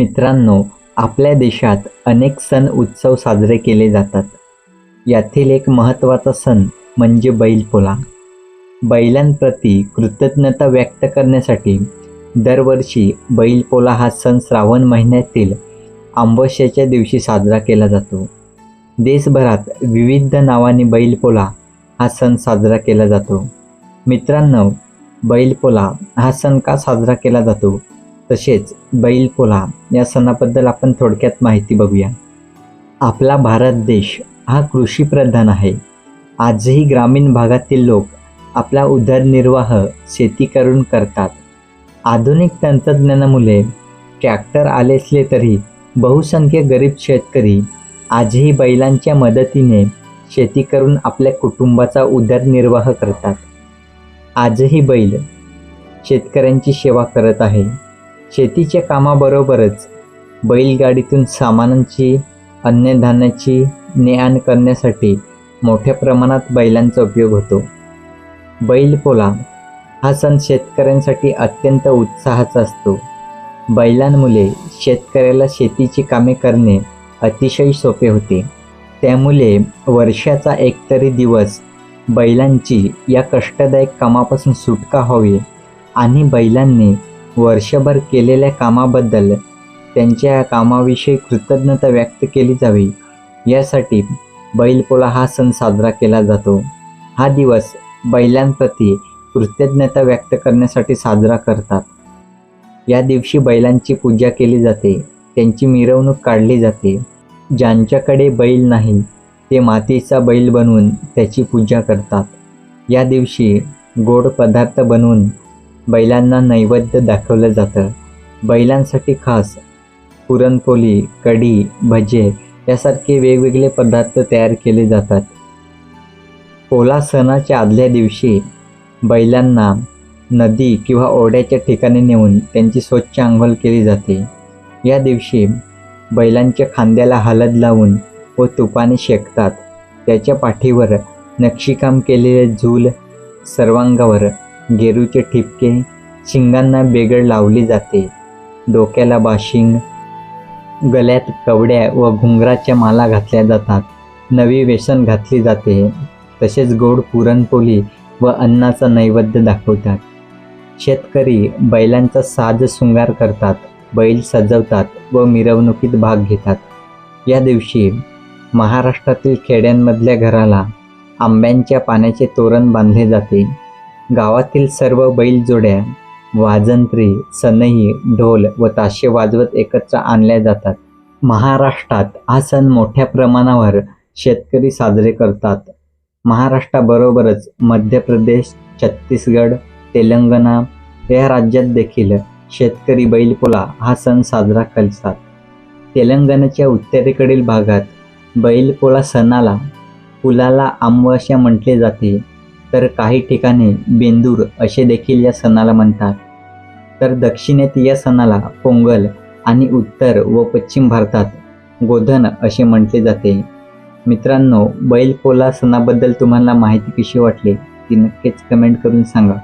मित्रांनो आपल्या देशात अनेक सण उत्सव साजरे केले जातात. यातील एक महत्त्वाचा सण म्हणजे बैलपोळा. बैलांप्रती कृतज्ञता व्यक्त करण्यासाठी दरवर्षी बैलपोळा हा सण श्रावण महिन्यातील आंबोश्याच्या दिवशी साजरा केला जातो. देशभरात विविध नावाने बैलपोळा हा सण साजरा केला जातो. मित्रांनो बैलपोळा हा सण का साजरा केला जातो? तसेच बैलपोळा या सणाबद्दल आपण थोडक्यात माहिती बघूया. आपला भारत देश हा कृषीप्रधान आहे. आजही ग्रामीण भागातील लोक आपला उदरनिर्वाह शेती करून करतात. आधुनिक तंत्रज्ञानामुळे ट्रॅक्टर आले असले तरी बहुसंख्य गरीब शेतकरी आजही बैलांच्या मदतीने शेती करून आपल्या कुटुंबाचा उदरनिर्वाह करतात. आजही बैल शेतकऱ्यांची सेवा करत आहे. शेतीच्या कामाबरोबरच बैलगाडीतून सामानांची अन्नधान्याची ने-आण करण्यासाठी मोठ्या प्रमाणात बैलांचा उपयोग होतो. बैलपोळा हा सण शेतकऱ्यांसाठी अत्यंत उत्साहाचा असतो. बैलांमुळे शेतकऱ्याला शेतीची कामे करणे अतिशय सोपे होते. त्यामुळे वर्षाचा एकतरी दिवस बैलांची या कष्टदायक कामापासून सुटका व्हावी आणि बैलांनी वर्षभर केलेल्या कामाबद्दल त्यांच्या कामाविषयी कृतज्ञता व्यक्त केली जावी. यासाठी बैलपोळा हा सण साजरा केला जातो. हा दिवस बैलांप्रती कृतज्ञता व्यक्त करण्यासाठी साजरा करतात. या दिवशी बैलांची पूजा केली जाते. त्यांची मिरवणूक काढली जाते. ज्यांच्याकडे बैल नाही ते मातीचा बैल बनवून त्याची पूजा करतात. या दिवशी गोड पदार्थ बनवून बैलांना नैवेद्य दाखवलं जातं. बैलांसाठी खास पुरणपोळी कढी भजे यासारखे वेगवेगळे पदार्थ तयार केले जातात. पोला सणाच्या आदल्या दिवशी बैलांना नदी किंवा ओढ्याच्या ठिकाणी नेऊन त्यांची स्वच्छ आंघोळ केली जाते. या दिवशी बैलांच्या खांद्याला हलद लावून व तुपाने शेकतात. त्याच्या पाठीवर नक्षीकाम केलेले झूल सर्वांगावर गेरूचे ठिपके शिंगांना बेगड लावली जाते. डोक्याला बाशिंग गळ्यात कवड्या व घुंगराच्या माला घातल्या जातात. नवी वेसन घातली जाते. तसेच गोड पुरणपोळी व अन्नाचा नैवेद्य दाखवतात. शेतकरी बैलांचा साज शृंगार करतात बैल सजवतात व मिरवणुकीत भाग घेतात. या दिवशी महाराष्ट्रातील खेड्यांमधल्या घराला आंब्यांच्या पाण्याचे तोरण बांधले जाते. गावातील सर्व बैलजोड्या वाजंत्री सनई ढोल व ताशे वाजवत एकत्र आणल्या जातात. महाराष्ट्रात हा सण मोठ्या प्रमाणावर शेतकरी साजरे करतात. महाराष्ट्राबरोबरच मध्य प्रदेश छत्तीसगड तेलंगणा या राज्यात देखील शेतकरी बैलपोळा हा सण साजरा करतात. तेलंगणाच्या उत्तरेकडील भागात बैलपोळा सणाला पुलाला आमवस्या म्हटले जाते. तर काही ठिकाणी बेंदूर असे देखील या सणाला म्हणतात. तर दक्षिणेत या सणाला पोंगल आणि उत्तर व पश्चिम भारतात गोधन असे म्हटले जाते. मित्रांनो बैलपोला सणाबद्दल तुम्हाला माहिती कशी वाटली ती नक्कीच कमेंट करून सांगा.